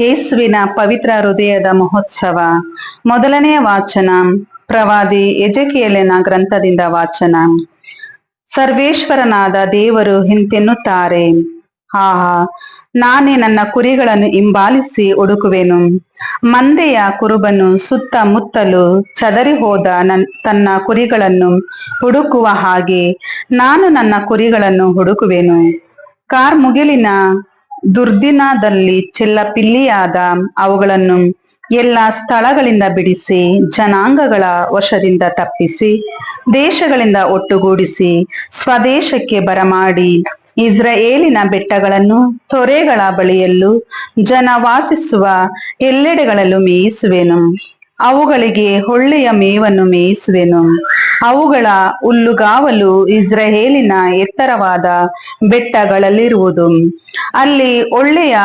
ಯೇಸುವಿನ ಪವಿತ್ರ ಹೃದಯದ ಮಹೋತ್ಸವ. ಮೊದಲನೆಯ ವಾಚನ, ಪ್ರವಾದಿ ಎಜೆಕಿಯಲಿನ ಗ್ರಂಥದಿಂದ ವಾಚನ. ಸರ್ವೇಶ್ವರನಾದ ದೇವರು ಹಿಂತೆನ್ನುತ್ತಾರೆ. ಆಹಾ, ನಾನೇ ನನ್ನ ಕುರಿಗಳನ್ನು ಹಿಂಬಾಲಿಸಿ ಹುಡುಕುವೆನು. ಮಂದೆಯ ಕುರುಬನು ಸುತ್ತಮುತ್ತಲು ಚದರಿ ಹೋದ ನನ್, ತನ್ನ ಕುರಿಗಳನ್ನು ಹುಡುಕುವ ಹಾಗೆ ನಾನು ನನ್ನ ಕುರಿಗಳನ್ನು ಹುಡುಕುವೆನು. ಕಾರ್ಮುಗಿಲಿನ ದುರ್ದಿನದಲ್ಲಿ ಚೆಲ್ಲಪಿಲ್ಲಿಯಾದ ಅವುಗಳನ್ನು ಎಲ್ಲ ಸ್ಥಳಗಳಿಂದ ಬಿಡಿಸಿ, ಜನಾಂಗಗಳ ವಶದಿಂದ ತಪ್ಪಿಸಿ, ದೇಶಗಳಿಂದ ಒಟ್ಟುಗೂಡಿಸಿ, ಸ್ವದೇಶಕ್ಕೆ ಬರಮಾಡಿ, ಇಸ್ರಾಯೇಲಿನ ಬೆಟ್ಟಗಳನ್ನು ತೊರೆಗಳ ಬಳಿಯಲ್ಲೂ ಜನ ವಾಸಿಸುವ ಎಲ್ಲೆಡೆಗಳಲ್ಲೂ ಮೇಯಿಸುವೆನು. ಅವುಗಳಿಗೆ ಒಳ್ಳೆಯ ಮೇವನ್ನು ಮೇಯಿಸುವೆನು. ಅವುಗಳ ಹುಲ್ಲುಗಾವಲು ಇಸ್ರಹೇಲಿನ ಎತ್ತರವಾದ ಬೆಟ್ಟಗಳಲ್ಲಿರುವುದು. ಅಲ್ಲಿ ಒಳ್ಳೆಯ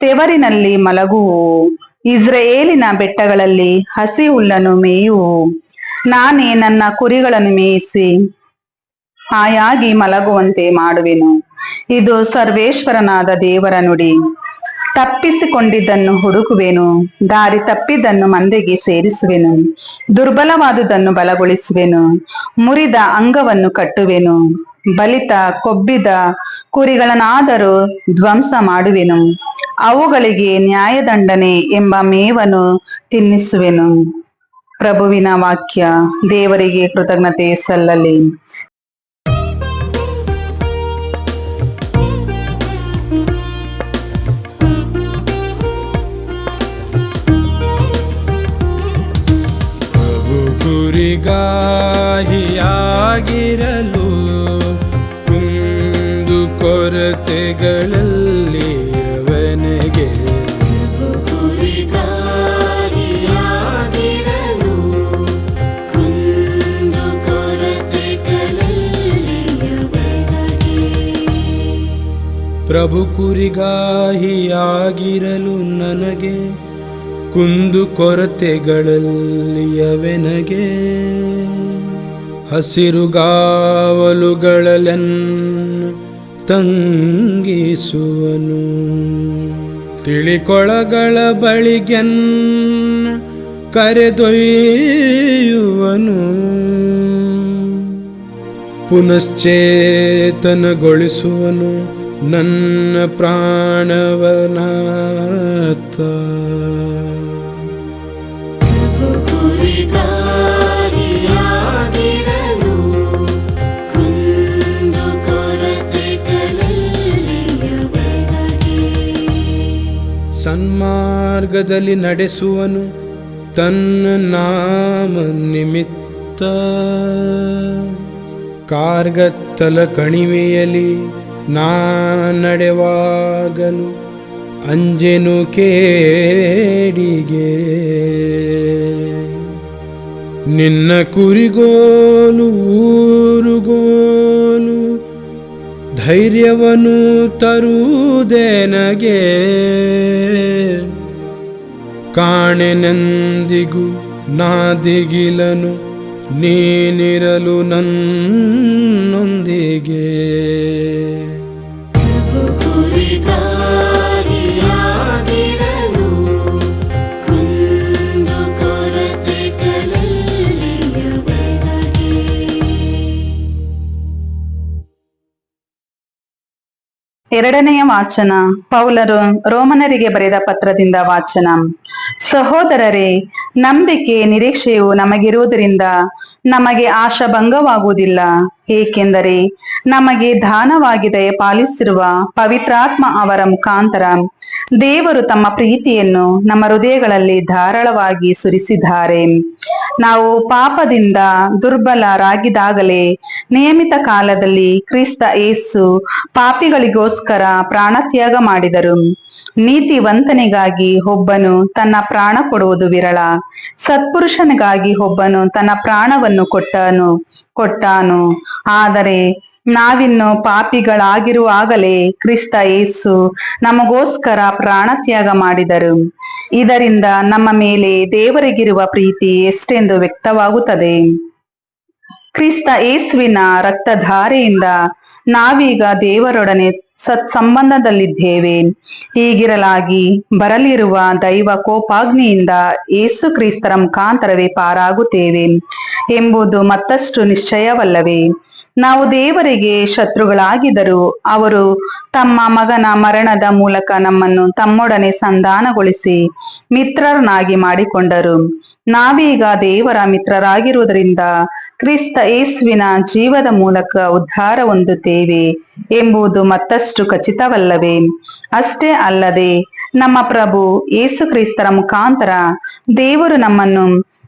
ತೆವರಿನಲ್ಲಿ ಮಲಗುವು ಇಸ್ರಾಯೇಲಿನ ಬೆಟ್ಟಗಳಲ್ಲಿ ಹಸಿ ಹುಲ್ಲನ್ನು ಮೇಯುವು ನಾನೇ ನನ್ನ ಕುರಿಗಳನ್ನು ಮೇಯಿಸಿ ಹಾಯಾಗಿ ಮಲಗುವಂತೆ ಮಾಡುವೆನು. ಇದು ಸರ್ವೇಶ್ವರನಾದ ದೇವರ ನುಡಿ. ತಪ್ಪಿಸಿಕೊಂಡಿದ್ದನ್ನು ಹುಡುಕುವೆನು, ದಾರಿ ತಪ್ಪಿದ್ದನ್ನು ಮಂದೆಗೆ ಸೇರಿಸುವೆನು, ದುರ್ಬಲವಾದುದನ್ನು ಬಲಗೊಳಿಸುವೆನು, ಮುರಿದ ಅಂಗವನ್ನು ಕಟ್ಟುವೆನು, ಬಲಿತ ಕೊಬ್ಬಿದ ಕುರಿಗಳನ್ನಾದರೂ ಧ್ವಂಸ ಮಾಡುವೆನು, ಅವುಗಳಿಗೆ ನ್ಯಾಯದಂಡನೆ ಎಂಬ ಮೇವನ್ನು ತಿನ್ನಿಸುವೆನು. ಪ್ರಭುವಿನ ವಾಕ್ಯ, ದೇವರಿಗೆ ಕೃತಜ್ಞತೆ ಸಲ್ಲಲಿ. ಪ್ರಭು ಕುರಿಗಾಹಿಯಾಗಿರಲು ಕುಂದು ಕೊರತೆಗಳಲ್ಲಿ ಅವನಿಗೆ ಪ್ರಭು ಕುರಿಗಾಹಿಯಾಗಿರಲು ನನಗೆ ಕುಂದು ಕೊರತೆಗಳಲ್ಲಿಯವೆನಗೆ? ಹಸಿರುಗಾವಲುಗಳಲೆನ್ನು ತಂಗಿಸುವನು. ತಿಳಿಕೊಳಗಳ ಬಳಿಗೆನ್ನ ಕರೆದೊಯ್ಯುವನು. ಪುನಶ್ಚೇತನಗೊಳಿಸುವನು ನನ್ನ ಪ್ರಾಣವನಾಥ. ಸನ್ಮಾರ್ಗದಲ್ಲಿ ನಡೆಸುವನು ತನ್ನ ನಾಮ ನಿಮಿತ್ತ. ಕಾರ್ಗತ್ತಲ ಕಣಿವೆಯಲ್ಲಿ ನಾ ನಡೆವಾಗಲು ಅಂಜೆನು ಕೇಡಿಗೆ. ನಿನ್ನ ಕುರಿಗೋಲು ಊರುಗೋಲು ಧೈರ್ಯವನ್ನು ತರುವುದೇನಗೆ ಕಾಣೆನೆಂದಿಗೂ ನಾದಿಗಿಲನು ನೀನಿರಲು ನನ್ನೊಂದಿಗೆ. ಎರಡನೆಯ ವಾಚನ ಪೌಲರು ರೋಮನರಿಗೆ ಬರೆದ ಪತ್ರದಿಂದ ವಾಚನ. ಸಹೋದರರೇ ನಂಬಿಕೆ ನಿರೀಕ್ಷೆಯು ನಮಗಿರುವುದರಿಂದ ನಮಗೆ ಆಶಾಭಂಗವಾಗುವುದಿಲ್ಲ. ಏಕೆಂದರೆ ನಮಗೆ ದಾನವಾಗಿದೆ ದಯಪಾಲಿಸಿರುವ ಪವಿತ್ರಾತ್ಮ ಅವರ ಮುಖಾಂತರ. ದೇವರು ತಮ್ಮ ಪ್ರೀತಿಯನ್ನು ನಮ್ಮ ಹೃದಯಗಳಲ್ಲಿ ಧಾರಾಳವಾಗಿ ಸುರಿಸಿದ್ದಾರೆ. ನಾವು ಪಾಪದಿಂದ ದುರ್ಬಲರಾಗಿದ್ದಾಗಲೇ ನಿಯಮಿತ ಕಾಲದಲ್ಲಿ ಕ್ರಿಸ್ತ ಏಸು ಪಾಪಿಗಳಿಗೋಸ್ಕರ ಪ್ರಾಣತ್ಯಾಗ ಮಾಡಿದರು. ನೀತಿವಂತನಿಗಾಗಿ ಒಬ್ಬನು ತನ್ನ ಪ್ರಾಣ ಕೊಡುವುದು ವಿರಳ. ಸತ್ಪುರುಷನಿಗಾಗಿ ಒಬ್ಬನು ತನ್ನ ಪ್ರಾಣವನ್ನು ಕೊಟ್ಟನು, ಕೊಟ್ಟಾನು. ಆದರೆ ನಾವಿನ್ನು ಪಾಪಿಗಳಾಗಿರುವಾಗಲೇ ಕ್ರಿಸ್ತ ಯೇಸು ನಮಗೋಸ್ಕರ ಪ್ರಾಣತ್ಯಾಗ ಮಾಡಿದರು. ಇದರಿಂದ ನಮ್ಮ ಮೇಲೆ ದೇವರಿಗಿರುವ ಪ್ರೀತಿ ಎಷ್ಟೆಂದು ವ್ಯಕ್ತವಾಗುತ್ತದೆ. ಕ್ರಿಸ್ತ ಯೇಸುವಿನ ರಕ್ತಧಾರೆಯಿಂದ ನಾವೀಗ ದೇವರೊಡನೆ ಸತ್ಸಂಬಂಧದಲ್ಲಿದ್ದೇವೆ ಹೀಗಿರಲಾಗಿ ಬರಲಿರುವ ದೈವ ಕೋಪಾಗ್ನಿಯಿಂದ ಏಸು ಕ್ರಿಸ್ತರ ಮುಖಾಂತರವೇ ಪಾರಾಗುತ್ತೇವೆ ಎಂಬುದು ಮತ್ತಷ್ಟು ನಿಶ್ಚಯವಲ್ಲವೇ. ನಾವು ದೇವರಿಗೆ ಶತ್ರುಗಳಾಗಿದ್ದರು ಅವರು ತಮ್ಮ ಮಗನ ಮರಣದ ಮೂಲಕ ನಮ್ಮನ್ನು ತಮ್ಮೊಡನೆ ಸಂಧಾನಗೊಳಿಸಿ ಮಿತ್ರರನ್ನಾಗಿ ಮಾಡಿಕೊಂಡರು. ನಾವೀಗ ದೇವರ ಮಿತ್ರರಾಗಿರುವುದರಿಂದ ಕ್ರಿಸ್ತ ಏಸುವಿನ ಜೀವದ ಮೂಲಕ ಉದ್ಧಾರ ಹೊಂದುತ್ತೇವೆ ಎಂಬುದು ಮತ್ತಷ್ಟು ಖಚಿತವಲ್ಲವೇ. ಅಷ್ಟೇ ಅಲ್ಲದೆ ನಮ್ಮ ಪ್ರಭು ಯೇಸು ಕ್ರಿಸ್ತರ ಮುಖಾಂತರ ದೇವರು ನಮ್ಮನ್ನು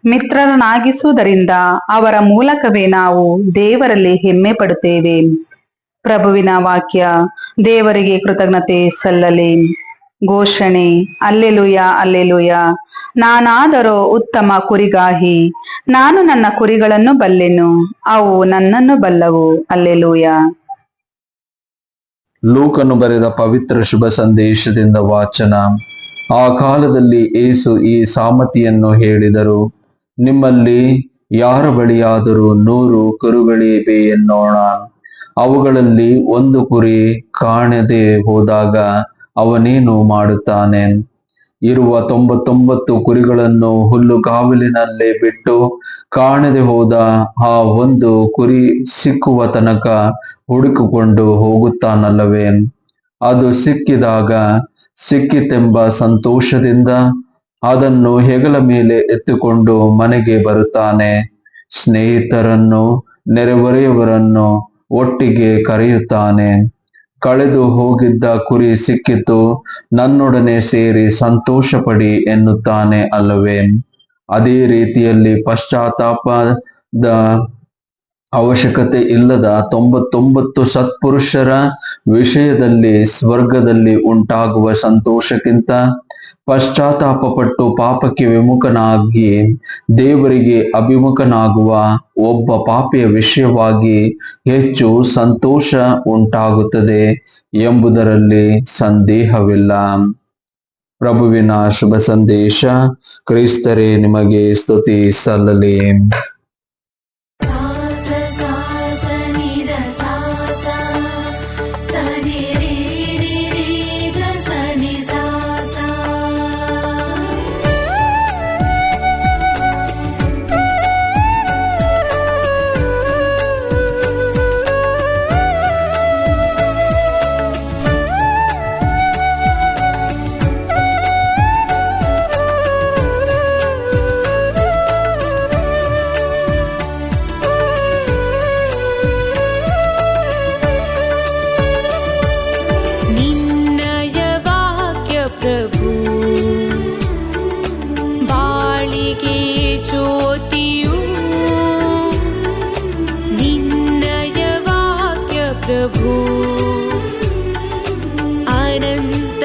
ಮಿತ್ರರನ್ನಾಗಿಸುವುದರಿಂದ ಅವರ ಮೂಲಕವೇ ನಾವು ದೇವರಲ್ಲಿ ಹೆಮ್ಮೆ ಪಡುತ್ತೇವೆ ಪ್ರಭುವಿನ ವಾಕ್ಯ, ದೇವರಿಗೆ ಕೃತಜ್ಞತೆ ಸಲ್ಲಲಿ. ಘೋಷಣೆ, ಅಲ್ಲೆಲುಯ ಅಲ್ಲೆಲುಯ, ನಾನಾದರೋ ಉತ್ತಮ ಕುರಿಗಾಹಿ, ನಾನು ನನ್ನ ಕುರಿಗಳನ್ನು ಬಲ್ಲೆನು, ಅವು ನನ್ನನ್ನು ಬಲ್ಲವು, ಅಲ್ಲೆಲುಯ. ಲೂಕನು ಬರೆದ ಪವಿತ್ರ ಶುಭ ಸಂದೇಶದಿಂದ ವಾಚನ. ಆ ಕಾಲದಲ್ಲಿ ಏಸು ಈ ಸಾಮತಿಯನ್ನು ಹೇಳಿದರು. ನಿಮ್ಮಲ್ಲಿ ಯಾರ ಬಳಿಯಾದರೂ ನೂರು ಕರುಗಳಿವೆ ಎನ್ನೋಣ. ಅವುಗಳಲ್ಲಿ ಒಂದು ಕುರಿ ಕಾಣದೆ ಹೋದಾಗ ಅವನೇನು ಮಾಡುತ್ತಾನೆ? ಇರುವ ತೊಂಬತ್ತೊಂಬತ್ತು ಕುರಿಗಳನ್ನು ಹುಲ್ಲುಗಾವಲಿನಲ್ಲೇ ಬಿಟ್ಟು ಕಾಣದೆ ಹೋದ ಆ ಒಂದು ಕುರಿ ಸಿಕ್ಕುವ ತನಕ ಹುಡುಕಿಕೊಂಡು ಹೋಗುತ್ತಾನಲ್ಲವೇ? ಅದು ಸಿಕ್ಕಿದಾಗ ಸಿಕ್ಕಿತೆಂಬ ಸಂತೋಷದಿಂದ ಅದನ್ನು ಹೆಗಲ ಮೇಲೆ ಎತ್ತುಕೊಂಡು ಮನೆಗೆ ಬರುತ್ತಾನೆ. ಸ್ನೇಹಿತರನ್ನು, ನೆರೆಹೊರೆಯವರನ್ನು ಒಟ್ಟಿಗೆ ಕರೆಯುತ್ತಾನೆ. ಕಳೆದು ಹೋಗಿದ್ದ ಕುರಿ ಸಿಕ್ಕಿತು. ನನ್ನೊಡನೆ ಸೇರಿ ಸಂತೋಷ ಪಡಿ ಎನ್ನುತ್ತಾನೆ ಅಲ್ಲವೇ. ಅದೇ ರೀತಿಯಲ್ಲಿ ಪಶ್ಚಾತ್ತಾಪದ ಅವಶ್ಯಕತೆ ಇಲ್ಲದ ತೊಂಬತ್ತೊಂಬತ್ತು ಸತ್ಪುರುಷರ ವಿಷಯದಲ್ಲಿ, ಸ್ವರ್ಗದಲ್ಲಿ ಉಂಟಾಗುವ ಸಂತೋಷಕ್ಕಿಂತ ಪಶ್ಚಾತ್ತಾಪಪಟ್ಟು ಪಾಪಕ್ಕೆ ವಿಮುಖನಾಗಿ ದೇವರಿಗೆ ಅಭಿಮುಖನಾಗುವ ಒಬ್ಬ ಪಾಪಿಯ ವಿಷಯವಾಗಿ ಹೆಚ್ಚು ಸಂತೋಷ ಉಂಟಾಗುತ್ತದೆ ಎಂಬುದರಲ್ಲಿ ಸಂದೇಹವಿಲ್ಲ. ಪ್ರಭುವಿನ ಶುಭ ಸಂದೇಶ, ಕ್ರೈಸ್ತರೇ, ನಿಮಗೆ ಸ್ತುತಿ ಸಲ್ಲಲಿ. ವಾಕ್ಯ ಪ್ರಭು ಅನಂತ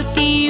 জ্যোতি